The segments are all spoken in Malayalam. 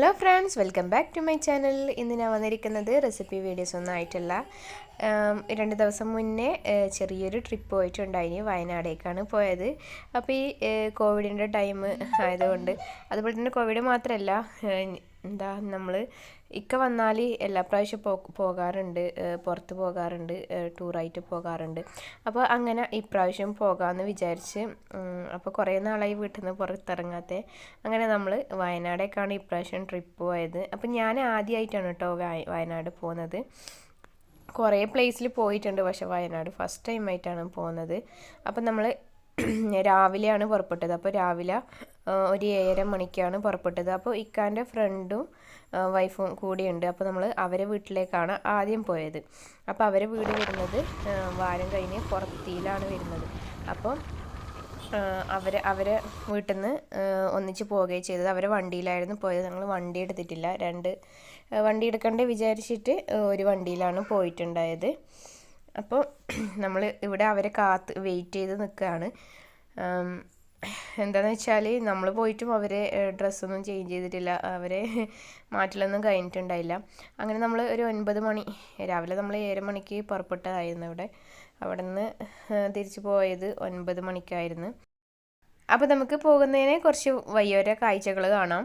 Hello friends welcome back to my channel ഇന്ന് ഞാൻ വന്നിരിക്കുന്നത് റെസിപ്പി വീഡിയോസ് ഒന്നും ആയിട്ടല്ല. രണ്ട് ദിവസം മുന്നേ ചെറിയൊരു ട്രിപ്പ് പോയിട്ടുണ്ടായിന്. വയനാടേക്കാണ് പോയത്. അപ്പോൾ ഈ കോവിഡിന്റെ ടൈം ആയതുകൊണ്ട്. അതുപോലെ തന്നെ കോവിഡ് മാത്രമല്ല എന്താ നമ്മൾ ഇക്ക വന്നാൽ എല്ലാ പ്രാവശ്യം പോ പോകാറുണ്ട് പുറത്ത് പോകാറുണ്ട് ടൂറായിട്ട് പോകാറുണ്ട്. അപ്പോൾ അങ്ങനെ ഇപ്രാവശ്യം പോകാമെന്ന് വിചാരിച്ച് അപ്പോൾ കുറേ നാളായി വീട്ടിൽ നിന്ന് പുറത്തിറങ്ങാത്ത. അങ്ങനെ നമ്മൾ വയനാടേക്കാണ് ഇപ്രാവശ്യം ട്രിപ്പ് പോയത്. അപ്പോൾ ഞാൻ ആദ്യമായിട്ടാണ് കേട്ടോ വയ- വയനാട് പോകുന്നത് കുറേ പ്ലേസിൽ പോയിട്ടുണ്ട് പക്ഷേ വയനാട് ഫസ്റ്റ് ടൈം ആയിട്ടാണ് പോകുന്നത് അപ്പോൾ നമ്മൾ രാവിലെയാണ് പുറപ്പെട്ടത്. അപ്പോൾ രാവിലെ ഒരു ഏഴര മണിക്കാണ് പുറപ്പെട്ടത്. അപ്പോൾ ഇക്കാന്റെ ഫ്രണ്ടും വൈഫും കൂടിയുണ്ട്. അപ്പോൾ നമ്മൾ അവരെ വീട്ടിലേക്കാണ് ആദ്യം പോയത്. അപ്പോൾ അവരെ വീട് വരുന്നത് വാരം കഴിഞ്ഞ് പുറത്തിയിലാണ് വരുന്നത്. അപ്പം അവർ അവരെ വീട്ടിൽ നിന്ന് ഒന്നിച്ച് പോവുകയും ചെയ്തത്. അവരെ വണ്ടിയിലായിരുന്നു പോയത്. ഞങ്ങൾ വണ്ടി എടുത്തിട്ടില്ല. രണ്ട് വണ്ടി എടുക്കണ്ടേ വിചാരിച്ചിട്ട് ഒരു വണ്ടിയിലാണ് പോയിട്ടുണ്ടായത്. അപ്പോൾ നമ്മൾ ഇവിടെ അവരെ കാത്ത് വെയിറ്റ് ചെയ്ത് നിൽക്കുകയാണ് എന്താണെന്ന് വെച്ചാൽ നമ്മൾ പോയിട്ടും അവരെ ഡ്രസ്സൊന്നും ചേഞ്ച് ചെയ്തിട്ടില്ല. അവരെ മാറ്റലൊന്നും കഴിഞ്ഞിട്ടുണ്ടായില്ല. അങ്ങനെ നമ്മൾ ഒരു ഒൻപത് മണി രാവിലെ നമ്മൾ ഏഴ് മണിക്ക് പുറപ്പെട്ടതായിരുന്നു ഇവിടെ അവിടെ നിന്ന് തിരിച്ചു പോയത് ഒൻപത് മണിക്കായിരുന്നു. അപ്പോൾ നമുക്ക് പോകുന്നതിന് കുറച്ച് വയ്യോര കാഴ്ചകൾ കാണാം.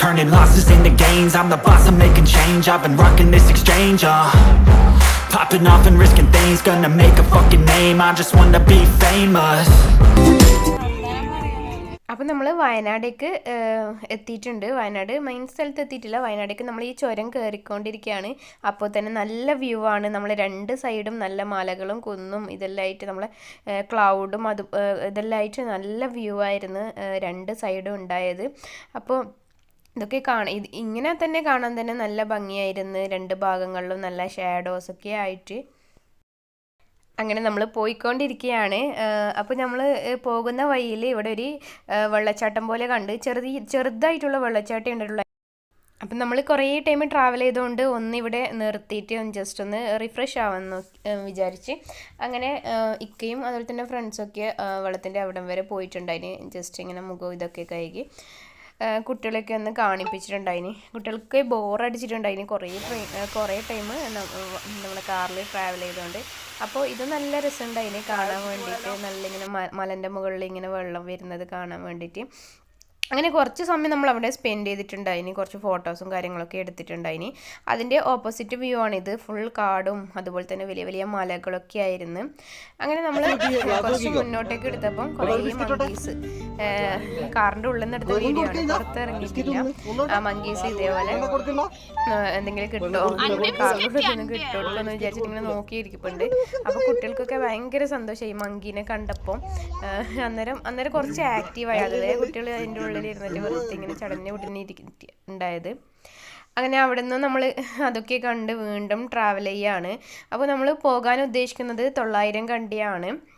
Turning losses into gains. I'm the boss, I'm making change. I've been rocking this exchange, uh. Popping off and risking things Gonna make a fucking name. I just wanna be famous. അപ്പം നമ്മൾ വയനാടേക്ക് എത്തിയിട്ടുണ്ട്. വയനാട് മെയിൻ സ്ഥലത്ത് എത്തിയിട്ടില്ല. വയനാടേക്ക് നമ്മൾ ഈ ചുരം കയറിക്കൊണ്ടിരിക്കുകയാണ് അപ്പോൾ തന്നെ നല്ല വ്യൂ ആണ്. നമ്മൾ രണ്ട് സൈഡും നല്ല മലകളും കുന്നും ഇതെല്ലാം ആയിട്ട് നമ്മളെ ക്ലൗഡും അത് ഇതെല്ലാം ആയിട്ട് നല്ല വ്യൂ ആയിരുന്നു രണ്ട് സൈഡും ഉണ്ടായത്. അപ്പോൾ ഇതൊക്കെ കാണാൻ ഇത് ഇങ്ങനെ തന്നെ കാണാൻ തന്നെ നല്ല ഭംഗിയായിരുന്നു. രണ്ട് ഭാഗങ്ങളിലും നല്ല ഷാഡോസ് ഒക്കെ ആയിട്ട്. അങ്ങനെ നമ്മൾ പോയിക്കൊണ്ടിരിക്കുകയാണ് അപ്പോൾ നമ്മൾ പോകുന്ന വഴിയിൽ ഇവിടെ ഒരു വെള്ളച്ചാട്ടം പോലെ കണ്ട് ചെറുതി ചെറുതായിട്ടുള്ള വെള്ളച്ചാട്ടം ഉണ്ടായിട്ടുള്ള അപ്പം നമ്മൾ കുറേ ടൈം ട്രാവൽ ചെയ്തുകൊണ്ട് ഒന്ന് ഇവിടെ നിർത്തിയിട്ട് ജസ്റ്റ് ഒന്ന് റിഫ്രഷ് ആവാമെന്ന് വിചാരിച്ച്. അങ്ങനെ ഇക്കയും അതുപോലെ തന്നെ ഫ്രണ്ട്സൊക്കെ വെള്ളത്തിന്റെ അവിടം വരെ പോയിട്ടുണ്ടായിന്. ജസ്റ്റ് ഇങ്ങനെ മുഖം ഇതൊക്കെ കഴുകി. കുട്ടികളെയൊക്കെ ഒന്ന് കാണിപ്പിച്ചിട്ടുണ്ടായിന്. കുട്ടികൾക്ക് ബോറടിച്ചിട്ടുണ്ടായിന് കുറേ ട്രെയിൻ കുറേ ടൈം നമ്മുടെ കാറിൽ ട്രാവൽ ചെയ്തുകൊണ്ട് അപ്പോൾ ഇത് നല്ല രസമുണ്ടായിന് കാണാൻ വേണ്ടിയിട്ട്. നല്ല ഇങ്ങനെ മലന്റെ മുകളിൽ ഇങ്ങനെ വെള്ളം വരുന്നത് കാണാൻ വേണ്ടിയിട്ട്. അങ്ങനെ കുറച്ച് സമയം നമ്മൾ അവിടെ സ്പെൻഡ് ചെയ്തിട്ടുണ്ടായിനി കുറച്ച് ഫോട്ടോസും കാര്യങ്ങളൊക്കെ എടുത്തിട്ടുണ്ടായിനി അതിന്റെ ഓപ്പോസിറ്റ് വ്യൂ ആണ് ഇത് ഫുൾ കാടും അതുപോലെ തന്നെ വലിയ വലിയ മലകളൊക്കെ ആയിരുന്നു. അങ്ങനെ നമ്മൾ കുറച്ച് മുന്നോട്ടേക്ക് എടുത്തപ്പം കുറേ മങ്കീസ് കാറിന്റെ ഉള്ളിൽ നിന്ന് എടുത്ത വീഡിയോ ആണ്. പുറത്തിറങ്ങിയിട്ടില്ല. ആ മങ്കീസ് ഇതേപോലെ എന്തെങ്കിലും കിട്ടുമോ? കാറിന്റെ കിട്ടുള്ളൂ എന്ന് വിചാരിച്ചിട്ട് ഇങ്ങനെ നോക്കിയിരിക്കുന്നുണ്ട്. അപ്പോൾ കുട്ടികൾക്കൊക്കെ ഭയങ്കര സന്തോഷമായി. മങ്കീനെ കണ്ടപ്പോൾ അന്നേരം അന്നേരം കുറച്ച് ആക്റ്റീവായി അതായത് കുട്ടികൾ അതിന്റെ ഉള്ളിൽ ഇരുന്നിട്ട് വെറുതെ ഇങ്ങനെ ചടഞ്ഞ് വിട്ടിട്ട് ഉണ്ടായത്. അങ്ങനെ അവിടെ നിന്ന് നമ്മൾ അതൊക്കെ കണ്ട് വീണ്ടും ട്രാവൽ ചെയ്യാണ്. അപ്പോൾ നമ്മൾ പോകാൻ ഉദ്ദേശിക്കുന്നത് തൊള്ളായിരം കണ്ടിയാണ്.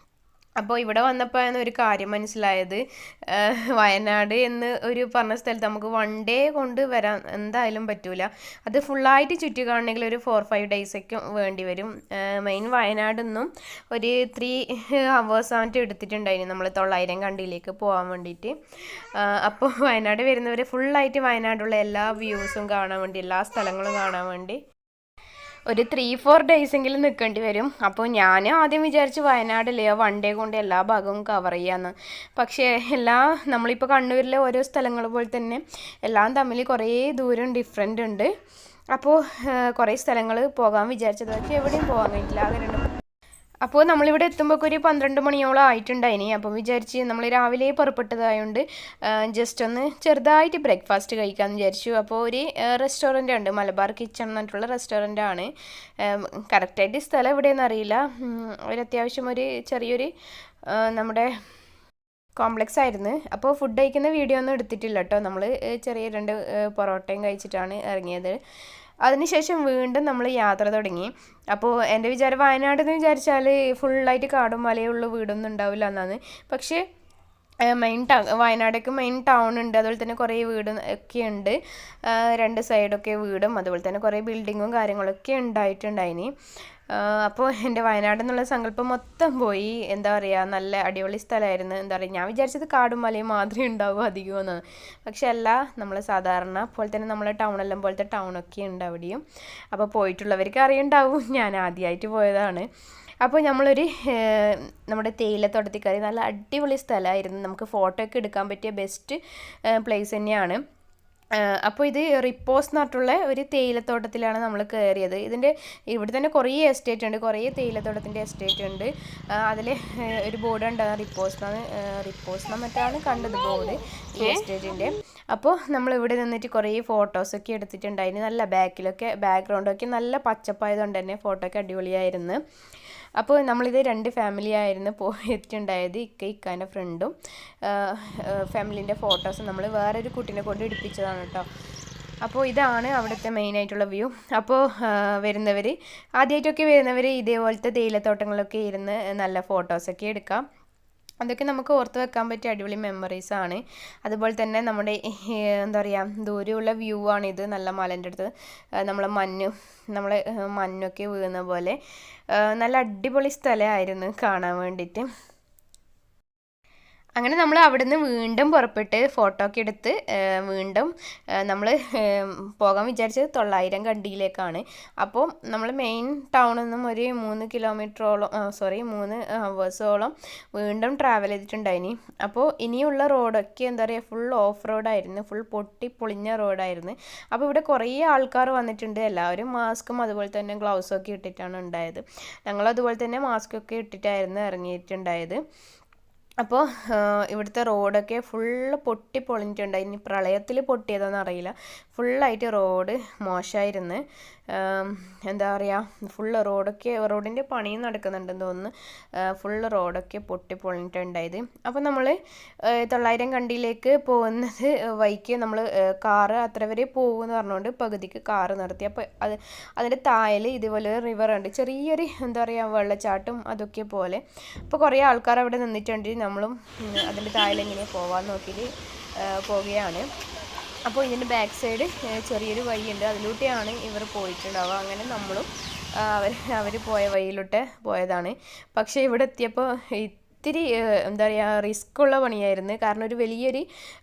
അപ്പോൾ ഇവിടെ വന്നപ്പോഴാണ് ഒരു കാര്യം മനസ്സിലായത്. വയനാട് എന്ന് ഒരു പറഞ്ഞ സ്ഥലത്ത് നമുക്ക് വൺ ഡേ കൊണ്ട് വരാൻ എന്തായാലും പറ്റൂല. അത് ഫുള്ളായിട്ട് ചുറ്റി കാണണമെങ്കിൽ ഒരു ഫോർ ഫൈവ് ഡേയ്സൊക്കെ വേണ്ടി വരും. മെയിൻ വയനാട് നിന്നും ഒരു ത്രീ ഹവേഴ്സ് ആയിട്ട് എടുത്തിട്ടുണ്ടായിരുന്നു നമ്മൾ തൊള്ളായിരം കണ്ടിയിലേക്ക് പോകാൻ വേണ്ടിയിട്ട്. അപ്പോൾ വയനാട് വരുന്നവർ ഫുള്ളായിട്ട് വയനാടുള്ള എല്ലാ വ്യൂസും കാണാൻ വേണ്ടി എല്ലാ സ്ഥലങ്ങളും കാണാൻ വേണ്ടി. ഒരു ത്രീ ഫോർ ഡേയ്സ് എങ്കിലും നിൽക്കേണ്ടി വരും. അപ്പോൾ ഞാൻ ആദ്യം വിചാരിച്ച് വയനാടല്ലേ വൺ ഡേ കൊണ്ട് എല്ലാ ഭാഗവും കവർ ചെയ്യാമെന്ന് പക്ഷേ എല്ലാ നമ്മളിപ്പോൾ കണ്ണൂരിലെ ഓരോ സ്ഥലങ്ങൾ പോലെ തന്നെ എല്ലാം തമ്മിൽ കുറേ ദൂരം ഡിഫറെന്റ് ഉണ്ട്. അപ്പോൾ കുറേ സ്ഥലങ്ങൾ പോകാൻ വിചാരിച്ചത്. പക്ഷേ എവിടെയും പോകാൻ കഴിഞ്ഞില്ല ആകെ രണ്ട് അപ്പോൾ നമ്മളിവിടെ എത്തുമ്പോൾ ഒരു പന്ത്രണ്ട് മണിയോളം ആയിട്ടുണ്ടായിനി. അപ്പം വിചാരിച്ച് നമ്മൾ രാവിലെ പുറപ്പെട്ടതായതുകൊണ്ട് ജസ്റ്റ് ഒന്ന് ചെറുതായിട്ട് ബ്രേക്ക്ഫാസ്റ്റ് കഴിക്കാമെന്ന് വിചാരിച്ചു. അപ്പോൾ ഒരു റെസ്റ്റോറന്റ് ഉണ്ട്. മലബാർ കിച്ചൺ എന്നിട്ടുള്ള റെസ്റ്റോറന്റ് ആണ്. കറക്റ്റായിട്ട് സ്ഥലം എവിടെയെന്ന് അറിയില്ല. ഒരു അത്യാവശ്യം ഒരു ചെറിയൊരു നമ്മുടെ കോംപ്ലക്സ് ആയിരുന്നു. അപ്പോൾ ഫുഡ് കഴിക്കുന്ന വീഡിയോ ഒന്നും എടുത്തിട്ടില്ല കേട്ടോ നമ്മൾ ചെറിയ രണ്ട് പൊറോട്ടയും കഴിച്ചിട്ടാണ് ഇറങ്ങിയത്. അതിനുശേഷം വീണ്ടും നമ്മൾ യാത്ര തുടങ്ങി. അപ്പോൾ എന്റെ വിചാരം വയനാട് എന്ന് വിചാരിച്ചാൽ ഫുള്ളായിട്ട് കാടും മലയുള്ള വീടൊന്നും ഉണ്ടാവില്ല എന്നാണ് പക്ഷേ മെയിൻ ടൗൺ വയനാടൊക്കെ മെയിൻ ടൗൺ ഉണ്ട്. അതുപോലെ തന്നെ കുറേ വീട് ഒക്കെ ഉണ്ട്. രണ്ട് സൈഡൊക്കെ വീടും. അതുപോലെ തന്നെ കുറേ ബിൽഡിങ്ങും കാര്യങ്ങളൊക്കെ ഉണ്ടായിട്ടുണ്ടായിനി. അപ്പോൾ എന്റെ വയനാട് എന്നുള്ള സങ്കല്പം മൊത്തം പോയി. എന്താ പറയുക നല്ല അടിപൊളി സ്ഥലമായിരുന്നു എന്താ പറയുക ഞാൻ വിചാരിച്ചത് കാടും മലയും മാത്രമേ ഉണ്ടാവൂ അധികമെന്ന് പക്ഷെ അല്ല നമ്മൾ സാധാരണ പോലെ തന്നെ നമ്മളെ ടൗണെല്ലാം പോലത്തെ ടൗണൊക്കെ ഉണ്ട് അവിടെയും. അപ്പോൾ പോയിട്ടുള്ളവർക്ക് അറിയുണ്ടാവും. ഞാൻ ആദ്യമായിട്ട് പോയതാണ്. അപ്പോൾ നമ്മളൊരു നമ്മുടെ തേയിലത്തോട്ടത്തിൽ കയറി നല്ല അടിപൊളി സ്ഥലമായിരുന്നു. നമുക്ക് ഫോട്ടോ ഒക്കെ എടുക്കാൻ പറ്റിയ ബെസ്റ്റ് പ്ലേസ് തന്നെയാണ്. അപ്പോൾ ഇത് റിപ്പോസ് എന്ന് പറഞ്ഞിട്ടുള്ള ഒരു തേയിലത്തോട്ടത്തിലാണ് നമ്മൾ കയറിയത് ഇതിന്റെ ഇവിടെ തന്നെ കുറേ എസ്റ്റേറ്റ് ഉണ്ട് കുറേ തേയിലത്തോട്ടത്തിന്റെ എസ്റ്റേറ്റ് ഉണ്ട്. അതിൽ ഒരു ബോർഡ് ഉണ്ട് റിപ്പോസ് എന്നാണ് റിപ്പോസ് എന്ന് മറ്റാണ് കണ്ടത് ബോർഡ് ഈ എസ്റ്റേറ്റിന്റെ അപ്പോൾ നമ്മൾ ഇവിടെ നിന്നിട്ട് കുറേ ഫോട്ടോസൊക്കെ എടുത്തിട്ടുണ്ടായിരുന്നു നല്ല ബാക്കിലൊക്കെ ബാക്ക്ഗ്രൗണ്ടൊക്കെ നല്ല പച്ചപ്പായതുകൊണ്ട് തന്നെ ഫോട്ടോ ഒക്കെ അടിപൊളിയായിരുന്നു. അപ്പോൾ നമ്മളിത് രണ്ട് ഫാമിലി ആയിരുന്നു പോയിട്ടുണ്ടായത് ഇക്ക ഇക്കാന്റെ ഫ്രണ്ടും ഫാമിലീന്റെ ഫോട്ടോസ് നമ്മൾ വേറൊരു കുട്ടീനെ കൊണ്ട് എടുപ്പിച്ചതാണ് കേട്ടോ അപ്പോൾ ഇതാണ് അവിടുത്തെ മെയിനായിട്ടുള്ള വ്യൂ അപ്പോൾ വരുന്നവർ ആദ്യമായിട്ടൊക്കെ വരുന്നവർ ഇതേപോലത്തെ തേയിലത്തോട്ടങ്ങളിലൊക്കെ ഇരുന്ന് നല്ല ഫോട്ടോസൊക്കെ എടുക്കാം. അതൊക്കെ നമുക്ക് ഓർത്ത് വെക്കാൻ പറ്റിയ അടിപൊളി മെമ്മറീസ് ആണ്. അതുപോലെ തന്നെ നമ്മുടെ എന്താ പറയുക ദൂരെയുള്ള വ്യൂ ആണ് ഇത് നല്ല മലന്റെ അടുത്ത്. നമ്മളെ മഞ്ഞ് നമ്മളെ മഞ്ഞൊക്കെ വീഴുന്ന പോലെ. നല്ല അടിപൊളി സ്ഥലമായിരുന്നു കാണാൻ വേണ്ടിയിട്ട്. അങ്ങനെ നമ്മൾ അവിടെ നിന്ന് വീണ്ടും പുറപ്പെട്ട് ഫോട്ടോ ഒക്കെ എടുത്ത് വീണ്ടും നമ്മൾ പോകാൻ വിചാരിച്ചത് തൊള്ളായിരം കണ്ടിയിലേക്കാണ്. അപ്പോൾ നമ്മൾ മെയിൻ ടൗണിൽ നിന്നും ഒരു മൂന്ന് കിലോമീറ്ററോളം സോറി മൂന്ന് ഹവേഴ്സോളം വീണ്ടും ട്രാവൽ ചെയ്തിട്ടുണ്ടായിനി. അപ്പോൾ ഇനിയുള്ള റോഡൊക്കെ എന്താ പറയുക ഫുൾ ഓഫ് റോഡായിരുന്നു ഫുൾ പൊട്ടി പൊളിഞ്ഞ റോഡായിരുന്നു അപ്പോൾ ഇവിടെ കുറേ ആൾക്കാർ വന്നിട്ടുണ്ട്. എല്ലാവരും മാസ്കും അതുപോലെ തന്നെ ഗ്ലൗസും ഒക്കെ ഇട്ടിട്ടാണ് ഉണ്ടായത്. ഞങ്ങൾ അതുപോലെ തന്നെ മാസ്ക് ഒക്കെ ഇട്ടിട്ടായിരുന്നു ഇറങ്ങിയിട്ടുണ്ടായത്. അപ്പോൾ ഇവിടുത്തെ റോഡൊക്കെ ഫുള്ള് പൊട്ടി പൊളിഞ്ഞിട്ടുണ്ട്. ഇനി പ്രളയത്തിൽ പൊട്ടിയതെന്ന് അറിയില്ല. ഫുള്ളായിട്ട് റോഡ് മോശമായിരുന്നു എന്താ പറയുക ഫുള്ള് റോഡൊക്കെ റോഡിന്റെ പണിയും നടക്കുന്നുണ്ടെന്ന് തോന്നുന്നു. ഫുള്ള് റോഡൊക്കെ പൊട്ടി പൊളിഞ്ഞിട്ടുണ്ടായത് അപ്പോൾ നമ്മൾ തൊള്ളായിരം കണ്ടിയിലേക്ക് പോകുന്നത് വൈക്ക് നമ്മൾ കാറ് അത്ര വരെ പോകുമെന്ന് പറഞ്ഞുകൊണ്ട് പകുതിക്ക് കാറ് നിർത്തി. അപ്പോൾ അത് അതിന്റെ തായൽ ഇതുപോലെ റിവർ ഉണ്ട്. ചെറിയൊരു എന്താ പറയുക വെള്ളച്ചാട്ടം അതൊക്കെ പോലെ. അപ്പോൾ കുറേ ആൾക്കാർ അവിടെ നിന്നിട്ടുണ്ട്. നമ്മളും അതിന്റെ താഴെ ഇങ്ങനെ പോകാൻ നോക്കിയിട്ട് പോവുകയാണ്. അപ്പോൾ ഇതിന്റെ ബാക്ക് സൈഡ് ചെറിയൊരു വഴിയുണ്ട്. അതിലൂടെയാണ് ഇവർ പോയിട്ടുണ്ടാവുക. അങ്ങനെ നമ്മളും അവർ അവർ പോയ വഴിയിലോട്ട് പോയതാണ്. പക്ഷേ ഇവിടെ എത്തിയപ്പോൾ ഇത്തിരി എന്താ പറയുക റിസ്ക് ഉള്ള പണിയായിരുന്നു. കാരണം ഒരു വലിയൊരു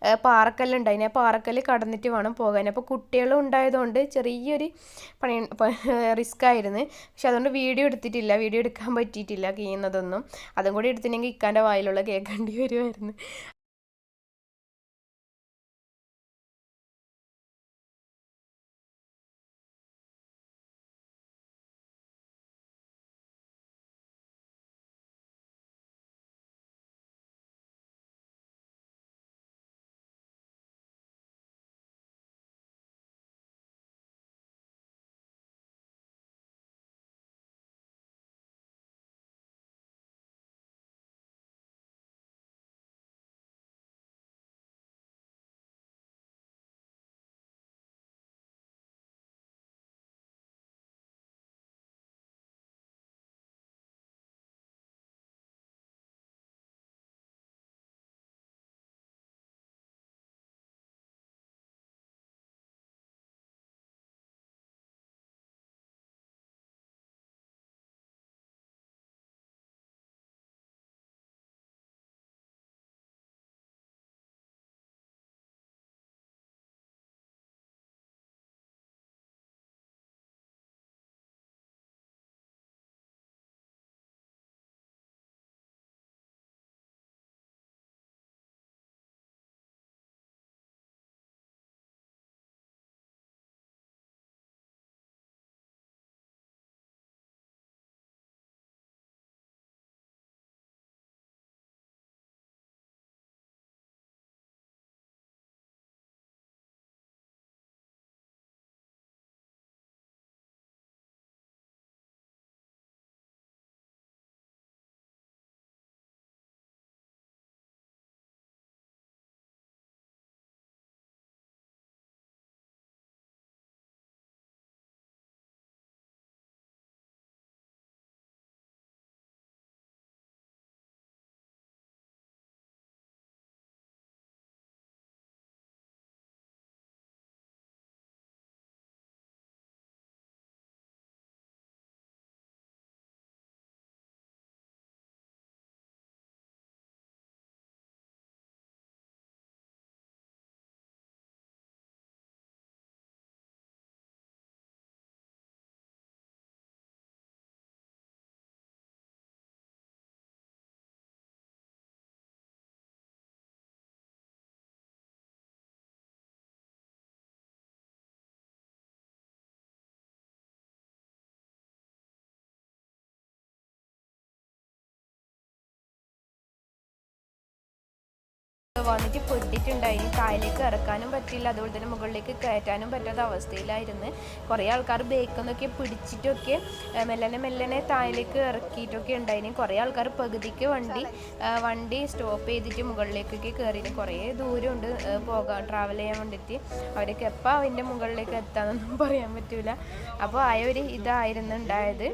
ഏഹ്, പാറക്കല്ലുണ്ടായിന് ആ പാറക്കല്ല് കടന്നിട്ട് വേണം പോകാൻ. അപ്പോൾ കുട്ടികളും ഉണ്ടായതുകൊണ്ട് ചെറിയൊരു പണി റിസ്ക് ആയിരുന്നു. പക്ഷെ അതുകൊണ്ട് വീഡിയോ എടുത്തിട്ടില്ല. വീഡിയോ എടുക്കാൻ പറ്റിയിട്ടില്ല കീയുന്നതൊന്നും. അതും കൂടി എടുത്തിട്ടുണ്ടെങ്കിൽ ഇക്കാന്റെ വായിലുള്ള കേൾക്കേണ്ടി വരുമായിരുന്നു. വന്നിട്ട് പൊട്ടിട്ടുണ്ടായിന് താഴേക്ക് ഇറക്കാനും പറ്റില്ല അതുപോലെ തന്നെ മുകളിലേക്ക് കയറ്റാനും പറ്റാത്ത അവസ്ഥയിലായിരുന്നു. കുറേ ആൾക്കാർ ബേക്കൊന്നൊക്കെ പിടിച്ചിട്ടൊക്കെ ആ, മെല്ലനെ മെല്ലനെ താഴേക്ക് ഇറക്കിയിട്ടൊക്കെ ഉണ്ടായിരുന്നു. കുറേ ആൾക്കാർ പകുതിക്ക് വണ്ടി വണ്ടി സ്റ്റോപ്പ് ചെയ്തിട്ട് മുകളിലേക്കൊക്കെ കയറിയിരുന്നു കുറേ ദൂരമുണ്ട് ആ, പോകാൻ ട്രാവൽ ചെയ്യാൻ വേണ്ടിയിട്ട്. അവരൊക്കെ എപ്പോൾ അതിന്റെ മുകളിലേക്ക് എത്താമെന്നൊന്നും പറയാൻ പറ്റില്ല അപ്പോൾ ആയ ഒരു ഇതായിരുന്നു ഉണ്ടായത്.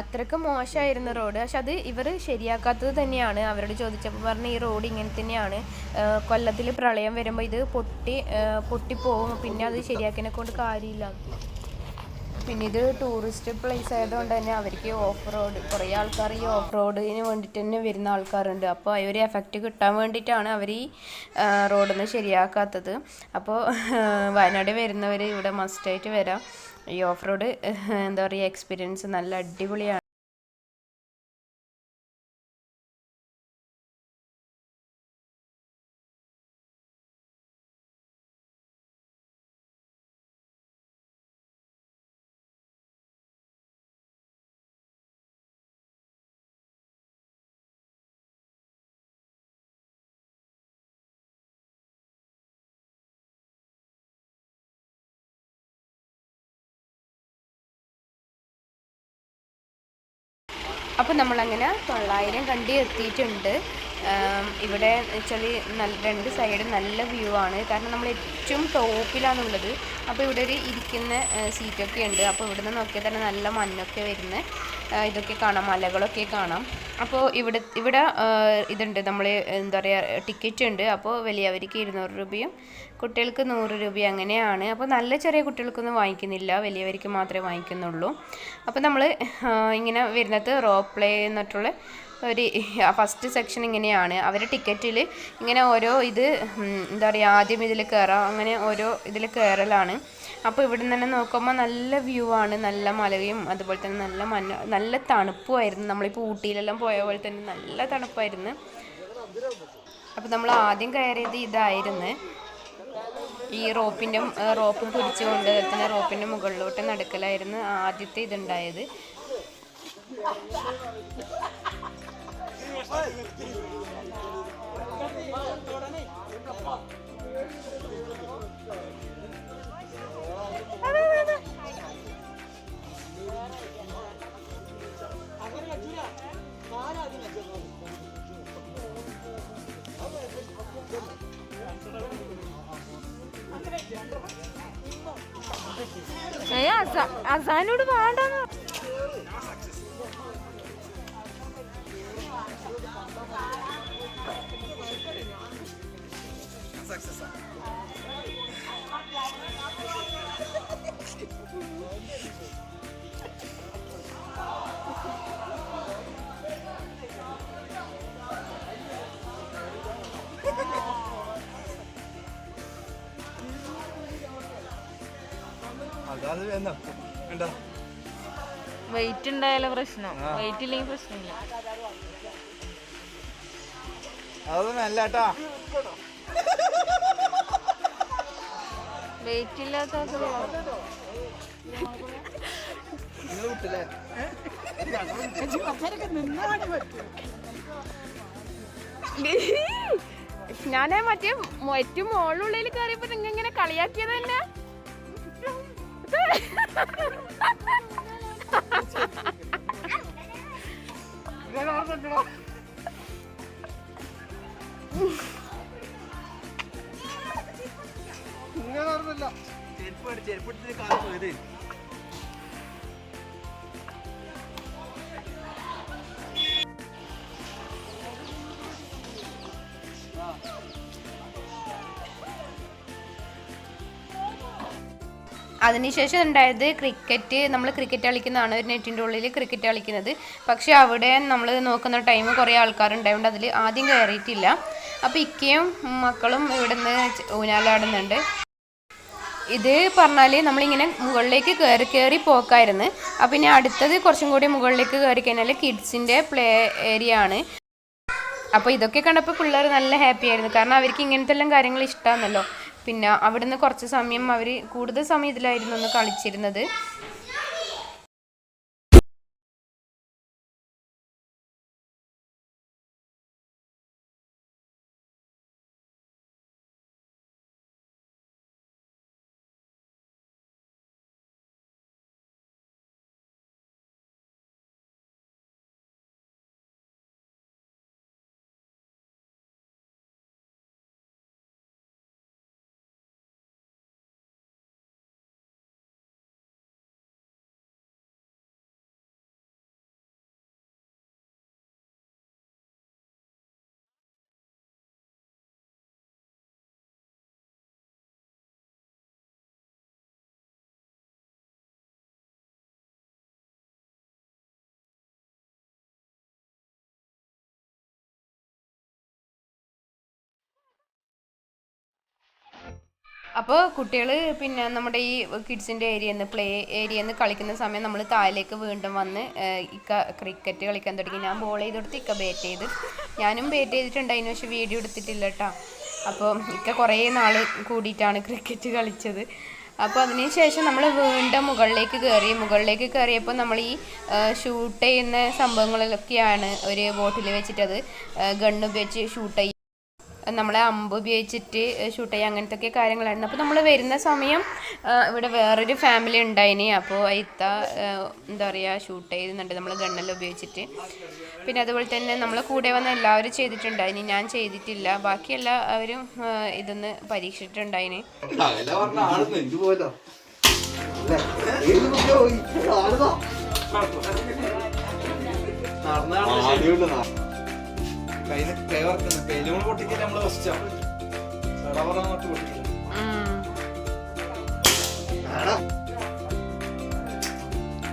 അത്രയ്ക്ക് മോശമായിരുന്നു റോഡ്. പക്ഷെ അത് ഇവർ ശരിയാക്കാത്തത് തന്നെയാണ്. അവരോട് ചോദിച്ചപ്പോൾ പറഞ്ഞ ഈ റോഡ് ഇങ്ങനെ തന്നെയാണ്. കൊല്ലത്തിൽ പ്രളയം വരുമ്പോൾ ഇത് പൊട്ടി പൊട്ടിപ്പോവും. പിന്നെ അത് ശരിയാക്കിനെ കൊണ്ട് കാര്യമില്ല. പിന്നെ ഇത് ടൂറിസ്റ്റ് പ്ലേസ് ആയതുകൊണ്ട് തന്നെ അവർക്ക് ഓഫ് റോഡ് കുറേ ആൾക്കാർ ഈ ഓഫ് റോഡിന് വേണ്ടിയിട്ട് തന്നെ വരുന്ന ആൾക്കാരുണ്ട്. അപ്പോൾ ഒരു എഫക്റ്റ് കിട്ടാൻ വേണ്ടിയിട്ടാണ് അവർ ഈ റോഡൊന്നും ശരിയാക്കാത്തത്. അപ്പോൾ വയനാട് വരുന്നവർ ഇവിടെ മസ്റ്റായിട്ട് വരാം. ഈ ഓഫ് റോഡ് എന്താ പറയുക എക്സ്പീരിയൻസ് നല്ല അടിപൊളിയാണ്. അപ്പോൾ നമ്മളങ്ങനെ തൊള്ളായിരം കണ്ടി എത്തിയിട്ടുണ്ട്. ഇവിടെ വെച്ചാൽ നല്ല രണ്ട് സൈഡ് നല്ല വ്യൂ ആണ്. കാരണം നമ്മൾ ഏറ്റവും ടോപ്പിലാണ് ഉള്ളത് അപ്പോൾ ഇവിടെ ഒരു ഇരിക്കുന്ന സീറ്റൊക്കെ ഉണ്ട്. അപ്പോൾ ഇവിടുന്ന് നോക്കിയാൽ തന്നെ നല്ല മഞ്ഞൊക്കെ വരുന്ന ഇതൊക്കെ കാണാം. മലകളൊക്കെ കാണാം. അപ്പോൾ ഇവിടെ ഇവിടെ ഇതുണ്ട്. നമ്മൾ എന്താ പറയുക ടിക്കറ്റ് ഉണ്ട്. അപ്പോൾ വലിയവർക്ക് ഇരുന്നൂറ് രൂപയും കുട്ടികൾക്ക് നൂറ് രൂപ അങ്ങനെയാണ്. അപ്പോൾ നല്ല ചെറിയ കുട്ടികൾക്കൊന്നും വാങ്ങിക്കുന്നില്ല. വലിയവർക്ക് മാത്രമേ വാങ്ങിക്കുന്നുള്ളൂ. അപ്പോൾ നമ്മൾ ഇങ്ങനെ വരുന്നത് റോ പ്ലേ എന്നിട്ടുള്ള ഒരു ഫസ്റ്റ് സെക്ഷൻ ഇങ്ങനെയാണ്. അവർ ടിക്കറ്റിൽ ഇങ്ങനെ ഓരോ ഇത് എന്താ പറയുക ആദ്യം ഇതിൽ കയറാം അങ്ങനെ ഓരോ ഇതിൽ കയറലാണ് അപ്പോൾ ഇവിടെ നിന്ന് തന്നെ നോക്കുമ്പോൾ നല്ല വ്യൂ ആണ് നല്ല മലയും അതുപോലെ തന്നെ നല്ല മഞ്ഞ നല്ല തണുപ്പുമായിരുന്നു. നമ്മളിപ്പോൾ ഊട്ടിയിലെല്ലാം പോയ പോലെ തന്നെ നല്ല തണുപ്പായിരുന്നു. അപ്പോൾ നമ്മൾ ആദ്യം കയറിയത് ഇതായിരുന്നു. ഈ റോപ്പിന്റെ റോപ്പ് പിടിച്ചുകൊണ്ട് അതുപോലെ തന്നെ റോപ്പിന്റെ മുകളിലോട്ട് നടക്കലായിരുന്നു ആദ്യത്തെ ഇതുണ്ടായത്. അസാനോട് വേണ്ടെന്ന് അതാത് വേണ്ട വേണ്ട. വെയിറ്റ് ഉണ്ടായാലും പ്രശ്നം. വെയിറ്റ് ഇല്ലെങ്കിൽ പ്രശ്നമില്ല. അതൊന്നും അല്ല കേട്ടാ വെയിറ്റ് ഇല്ലാത്ത ഞാനേ മറ്റേ ഏറ്റവും മോളുള്ളിൽ കയറിയപ്പോ നിങ്ങൾ ഇങ്ങനെ കളിയാക്കിയത് തന്നെ? ചെരുപ്പ് ചെരുപ്പ് എടുത്ത് കാലം പോയത്. അതിനുശേഷം ഉണ്ടായത് ക്രിക്കറ്റ് നമ്മൾ ക്രിക്കറ്റ് കളിക്കുന്നതാണ് ഒരു നെറ്റിന്റെ ഉള്ളിൽ ക്രിക്കറ്റ് കളിക്കുന്നത്. പക്ഷേ അവിടെ നമ്മൾ നോക്കുന്ന ടൈം കുറേ ആൾക്കാരുണ്ടായതുകൊണ്ട് അതിൽ ആദ്യം കയറിയിട്ടില്ല. അപ്പോൾ ഇക്കയും മക്കളും ഇവിടുന്ന് ഊഞ്ഞാലാടുന്നുണ്ട് ഇത് പറഞ്ഞാൽ നമ്മളിങ്ങനെ മുകളിലേക്ക് കയറി കയറി പോക്കായിരുന്നു. അപ്പം പിന്നെ അടുത്തത് കുറച്ചും കൂടി മുകളിലേക്ക് കയറി കഴിഞ്ഞാൽ കിഡ്സിന്റെ പ്ലേ ഏരിയ ആണ് അപ്പോൾ ഇതൊക്കെ കണ്ടപ്പോൾ പിള്ളേർ നല്ല ഹാപ്പി ആയിരുന്നു. കാരണം അവർക്ക് ഇങ്ങനത്തെ എല്ലാം കാര്യങ്ങൾ ഇഷ്ടമാണല്ലോ പിന്നെ അവിടുന്ന് കുറച്ച് സമയം അവർ കൂടുതൽ സമയം ഇതിലായിരുന്നു ഒന്ന് കളിച്ചിരുന്നത്. അപ്പോൾ കുട്ടികൾ പിന്നെ നമ്മുടെ ഈ കിഡ്സിന്റെ ഏരിയയിൽ നിന്ന് പ്ലേ ഏരിയയിൽ നിന്ന് കളിക്കുന്ന സമയം നമ്മൾ താഴേക്ക് വീണ്ടും വന്ന് ഇക്ക ക്രിക്കറ്റ് കളിക്കാൻ തുടങ്ങി. ഞാൻ ബോൾ ചെയ്ത് കൊടുത്ത് ഇക്ക ബാറ്റ് ചെയ്ത്. ഞാനും ബാറ്റ് ചെയ്തിട്ടുണ്ട് അതിന് പക്ഷെ വീഡിയോ എടുത്തിട്ടില്ല കേട്ടോ അപ്പോൾ ഇക്ക കുറേ നാൾ കൂടിയിട്ടാണ് ക്രിക്കറ്റ് കളിച്ചത്. അപ്പോൾ അതിനുശേഷം നമ്മൾ വീണ്ടും മുകളിലേക്ക് കയറി മുകളിലേക്ക് കയറിയപ്പോൾ നമ്മൾ ഈ ഷൂട്ട് ചെയ്യുന്ന സംഭവങ്ങളിലൊക്കെയാണ് ഒരു ബോട്ടിൽ വെച്ചിട്ടത്. ഗണ്ണ് ഉപയോഗിച്ച് ഷൂട്ട് ചെയ്യും നമ്മളെ അമ്പ് ഉപയോഗിച്ചിട്ട് ഷൂട്ട് ചെയ്യുക അങ്ങനത്തെ ഒക്കെ കാര്യങ്ങളായിരുന്നു. അപ്പോൾ നമ്മൾ വരുന്ന സമയം ഇവിടെ വേറൊരു ഫാമിലി ഉണ്ടായിനി. അപ്പോൾ ഇത്ത എന്താ പറയുക ഷൂട്ട് ചെയ്യുന്നുണ്ട്. നമ്മൾ ഗണ്ണെല്ലാം ഉപയോഗിച്ചിട്ട്. പിന്നെ അതുപോലെ തന്നെ നമ്മൾ കൂടെ വന്ന എല്ലാവരും ചെയ്തിട്ടുണ്ടായിനി. ഞാൻ ചെയ്തിട്ടില്ല. ബാക്കി എല്ലാവരും ഇതൊന്ന് പരീക്ഷിച്ചിട്ടുണ്ടായിനി. അല്ല? കയ്യിൽ കൈ വറക്കുന്നു കയ്യിലും പൊട്ടിക്കില്ല നമ്മൾ പൊട്ടിക്കില്ല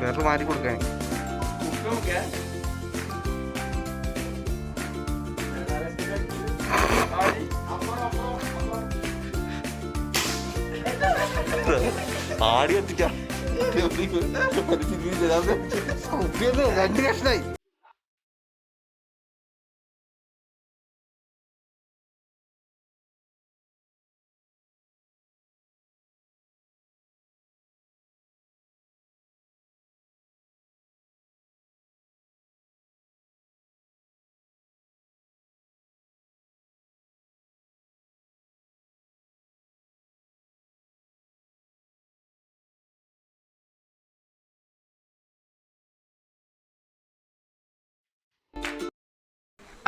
വേറെ മാറ്റി കൊടുക്കാൻ ഉപ്പ് നോക്കിയാ ആടി എത്തിക്കാം. രണ്ട് കഷ്ണായി.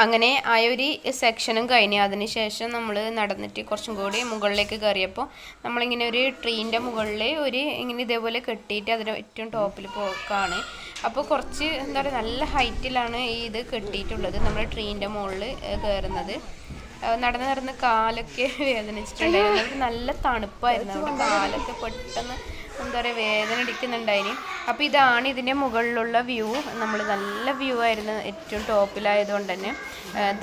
അങ്ങനെ ആ ഒരു സെക്ഷനും കഴിഞ്ഞ് അതിന് ശേഷം നമ്മൾ നടന്നിട്ട് കുറച്ചും കൂടി മുകളിലേക്ക് കയറിയപ്പോൾ നമ്മളിങ്ങനെ ഒരു ട്രീന്റെ മുകളിൽ ഒരു ഇങ്ങനെ ഇതേപോലെ കെട്ടിയിട്ട് അതിന്റെ ഏറ്റവും ടോപ്പിൽ പോക്കാണ്. അപ്പോൾ കുറച്ച് എന്താ പറയുക നല്ല ഹൈറ്റിലാണ് ഈ ഇത് കെട്ടിയിട്ടുള്ളത് നമ്മൾ ട്രീന്റെ മുകളിൽ കയറുന്നത് നടന്ന് നടന്ന് കാലൊക്കെ വേദനിച്ചിട്ടുണ്ടായിരുന്നു നല്ല തണുപ്പായിരുന്നു കാലൊക്കെ പെട്ടെന്ന് എന്താ പറയുക വേദന അടിക്കുന്നുണ്ടായിന്. അപ്പോൾ ഇതാണ് ഇതിന്റെ മുകളിലുള്ള വ്യൂ നമ്മൾ നല്ല വ്യൂ ആയിരുന്നു ഏറ്റവും ടോപ്പിലായതുകൊണ്ട് തന്നെ.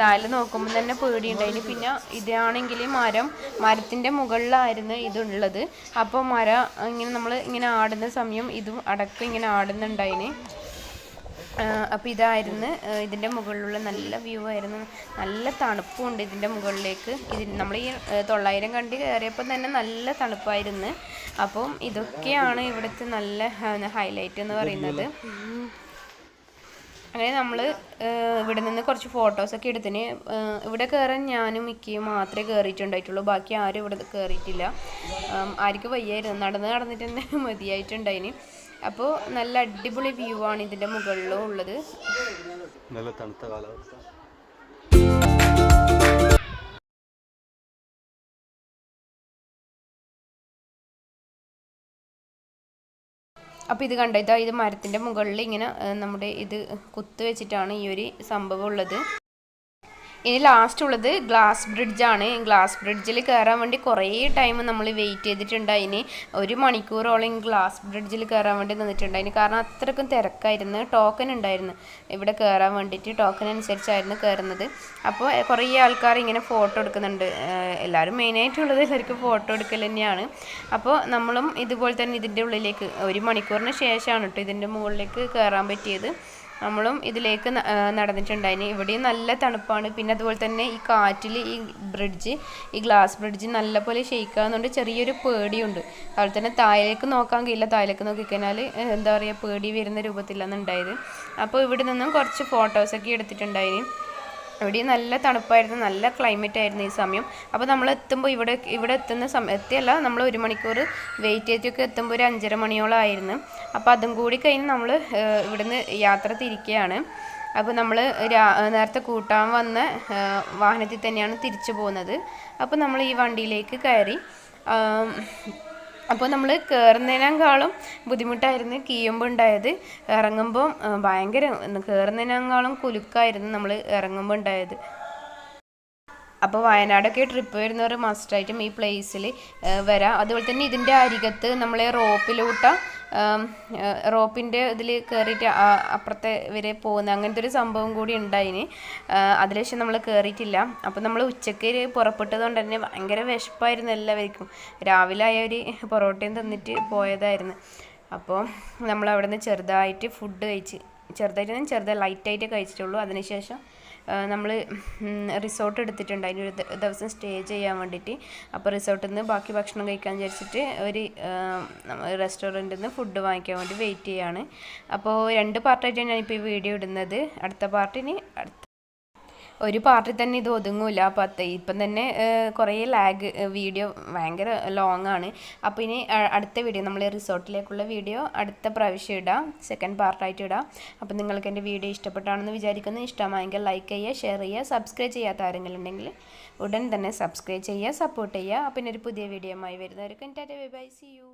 താഴെ നോക്കുമ്പോൾ തന്നെ പേടിയുണ്ടായിന്. പിന്നെ ഇതാണെങ്കിൽ മരം മരത്തിന്റെ മുകളിലായിരുന്നു ഇതുള്ളത്. അപ്പോൾ മരം ഇങ്ങനെ നമ്മൾ ഇങ്ങനെ ആടുന്ന സമയം ഇതും അടക്കം ഇങ്ങനെ ആടുന്നുണ്ടായിന്. അപ്പോൾ ഇതായിരുന്നു ഇതിന്റെ മുകളിലുള്ള നല്ല വ്യൂ ആയിരുന്നു. നല്ല തണുപ്പുണ്ട് ഇതിന്റെ മുകളിലേക്ക്. ഇതിന് നമ്മൾ ഈ തൊള്ളായിരം കണ്ടി കയറിയപ്പോൾ തന്നെ നല്ല തണുപ്പായിരുന്നു. അപ്പം ഇതൊക്കെയാണ് ഇവിടുത്തെ നല്ല ഹൈലൈറ്റ് എന്ന് പറയുന്നത്. അങ്ങനെ നമ്മൾ ഇവിടെ നിന്ന് കുറച്ച് ഫോട്ടോസൊക്കെ എടുത്തിന്. ഇവിടെ കയറാൻ ഞാനും മിക്കിയും മാത്രമേ കയറിയിട്ടുണ്ടായിട്ടുള്ളൂ ബാക്കി ആരും ഇവിടെ കയറിയിട്ടില്ല ആർക്കും വയ്യായിരുന്നു. നടന്ന് നടന്നിട്ട് തന്നെ മതിയായിട്ടുണ്ടായിന്. അപ്പോൾ നല്ല അടിപൊളി വ്യൂ ആണ് ഇതിന്റെ മുകളിലും ഉള്ളത്. നല്ല തണുത്ത കാലാവസ്ഥ. അപ്പോൾ ഇത് കണ്ടോ? ഇതാ ഇത് മരത്തിന്റെ മുകളിൽ ഇങ്ങനെ നമ്മുടെ ഇത് കുത്ത് വെച്ചിട്ടാണ് ഈ ഒരു സംഭവം ഉള്ളത്. ഇനി ലാസ്റ്റ് ഉള്ളത് ഗ്ലാസ് ബ്രിഡ്ജാണ് ഗ്ലാസ് ബ്രിഡ്ജിൽ കയറാൻ വേണ്ടി കുറേ ടൈം നമ്മൾ വെയിറ്റ് ചെയ്തിട്ടുണ്ട് ചെയ്തിട്ടുണ്ടായിന് ഒരു മണിക്കൂറോളം ഗ്ലാസ് ബ്രിഡ്ജിൽ കയറാൻ വേണ്ടി നിന്നിട്ടുണ്ട് നിന്നിട്ടുണ്ടായിന് കാരണം അത്രക്കും തിരക്കായിരുന്നു. ടോക്കൺ ഉണ്ടായിരുന്നു. ഇവിടെ കയറാൻ വേണ്ടിയിട്ട് ടോക്കൺ അനുസരിച്ചായിരുന്നു കയറുന്നത് അപ്പോൾ കുറേ ആൾക്കാർ ഇങ്ങനെ ഫോട്ടോ എടുക്കുന്നുണ്ട്. എല്ലാവരും മെയിനായിട്ടുള്ളത് എല്ലാവർക്കും ഫോട്ടോ എടുക്കൽ തന്നെയാണ്. അപ്പോൾ നമ്മളും ഇതുപോലെ തന്നെ ഇതിന്റെ ഉള്ളിലേക്ക് ഒരു മണിക്കൂറിന് ശേഷമാണ് കേട്ടോ ഇതിന്റെ മുകളിലേക്ക് കയറാൻ പറ്റിയത്. നമ്മളും ഇതിലേക്ക് നടന്നിട്ടുണ്ടായിന് ഇവിടെയും നല്ല തണുപ്പാണ്. പിന്നെ അതുപോലെ തന്നെ ഈ കാറ്റിൽ ഈ ബ്രിഡ്ജ് ഈ ഗ്ലാസ് ബ്രിഡ്ജ് നല്ലപോലെ ഷെയ്ക്കാവുന്നതുകൊണ്ട് ചെറിയൊരു പേടിയുണ്ട്. അതുപോലെ തന്നെ താഴേക്ക് നോക്കാൻ കഴിയില്ല. താഴേക്ക് നോക്കിക്കഴിഞ്ഞാൽ എന്താ പറയുക പേടി വരുന്ന രൂപത്തിലാണ് ഉണ്ടായത് അപ്പോൾ ഇവിടെ നിന്നും കുറച്ച് ഫോട്ടോസൊക്കെ എടുത്തിട്ടുണ്ടായിന്. ഇവിടെ നല്ല തണുപ്പായിരുന്നു നല്ല ക്ലൈമറ്റ് ആയിരുന്നു ഈ സമയം. അപ്പോൾ നമ്മൾ എത്തുമ്പോൾ ഇവിടെ ഇവിടെ എത്തുന്ന സമയം എത്തിയല്ല നമ്മൾ ഒരു മണിക്കൂർ വെയിറ്റ് ചെയ്തൊക്കെ എത്തുമ്പോൾ ഒരു അഞ്ചര മണിയോളം ആയിരുന്നു. അപ്പോൾ അതും കൂടി കഴിഞ്ഞ് നമ്മൾ ഇവിടുന്ന് യാത്ര തിരിക്കുകയാണ്. അപ്പോൾ നമ്മൾ നേരത്തെ കൂട്ടാൻ വന്ന വാഹനത്തിൽ തന്നെയാണ് തിരിച്ചു പോകുന്നത്. അപ്പോൾ നമ്മൾ ഈ വണ്ടിയിലേക്ക് കയറി അപ്പോൾ നമ്മൾ കയറുന്നതിനേക്കാളും ബുദ്ധിമുട്ടായിരുന്നു കീയുമ്പോൾ ഉണ്ടായത് ഇറങ്ങുമ്പോൾ ആ, ഭയങ്കര കയറുന്നതിനേക്കാളും കുലുക്കായിരുന്നു നമ്മൾ ഇറങ്ങുമ്പോൾ ഉണ്ടായത് അപ്പോൾ വയനാടൊക്കെ ട്രിപ്പ് വരുന്നവർ മസ്റ്റായിട്ടും ഈ പ്ലേസിൽ വരാം. അതുപോലെ തന്നെ ഇതിന്റെ അരികത്ത് നമ്മളെ റോപ്പിലൂട്ട റോപ്പിന്റെ ഇതിൽ കയറിയിട്ട് അപ്പുറത്തെ വരെ പോകുന്ന അങ്ങനത്തെ ഒരു സംഭവം കൂടി ഉണ്ടായിന്. പക്ഷെ നമ്മൾ കയറിയിട്ടില്ല അപ്പോൾ നമ്മൾ ഉച്ചയ്ക്ക് പുറപ്പെട്ടതുകൊണ്ട് തന്നെ ഭയങ്കര വിശപ്പായിരുന്നു എല്ലാവർക്കും. രാവിലെ ആയ ഒരു പൊറോട്ടയും തന്നിട്ട് പോയതായിരുന്നു. അപ്പോൾ നമ്മൾ അവിടെ നിന്ന് ചെറുതായിട്ട് ഫുഡ് കഴിച്ച് ചെറുതായിട്ട് ചെറുതായി ലൈറ്റായിട്ട് കഴിച്ചിട്ടുള്ളൂ. അതിനുശേഷം നമ്മൾ റിസോർട്ട് എടുത്തിട്ടുണ്ട്. അതിനൊരു ഒരു ദിവസം സ്റ്റേ ചെയ്യാൻ വേണ്ടിയിട്ട്. അപ്പോൾ റിസോർട്ടിൽ നിന്ന് ബാക്കി ഭക്ഷണം കഴിക്കാൻ വിചാരിച്ചിട്ട് ഒരു റെസ്റ്റോറന്റിൽ നിന്ന് ഫുഡ് വാങ്ങിക്കാൻ വേണ്ടി വെയിറ്റ് ചെയ്യാണ്. അപ്പോൾ രണ്ട് പാർട്ടായിട്ടാണ് ഞാനിപ്പോൾ ഈ വീഡിയോ ഇടുന്നത്. അടുത്ത പാർട്ടിന് അടുത്ത ഒരു പാർട്ടി തന്നെ ഇത് ഒതുങ്ങൂല. അപ്പം അത് ഇപ്പം തന്നെ കുറേ ലാഗ് വീഡിയോ ഭയങ്കര ലോങ് ആണ്. അപ്പോൾ ഇനി അടുത്ത വീഡിയോ നമ്മൾ റിസോർട്ടിലേക്കുള്ള വീഡിയോ അടുത്ത പ്രാവശ്യം ഇടാം. സെക്കൻഡ് പാർട്ടായിട്ട് ഇടാം. അപ്പോൾ നിങ്ങൾക്ക് എന്റെ വീഡിയോ ഇഷ്ടപ്പെട്ടാണെന്ന് വിചാരിക്കുന്നു. ഇഷ്ടമായെങ്കിൽ ലൈക്ക് ചെയ്യുക ഷെയർ ചെയ്യുക സബ്സ്ക്രൈബ് ചെയ്യാത്ത ആരെങ്കിലും ഉണ്ടെങ്കിൽ ഉടൻ തന്നെ സബ്സ്ക്രൈബ് ചെയ്യുക സപ്പോർട്ട് ചെയ്യുക. പിന്നെ ഒരു പുതിയ വീഡിയോ ആയി വരുന്നവർക്ക് tata bye bye see you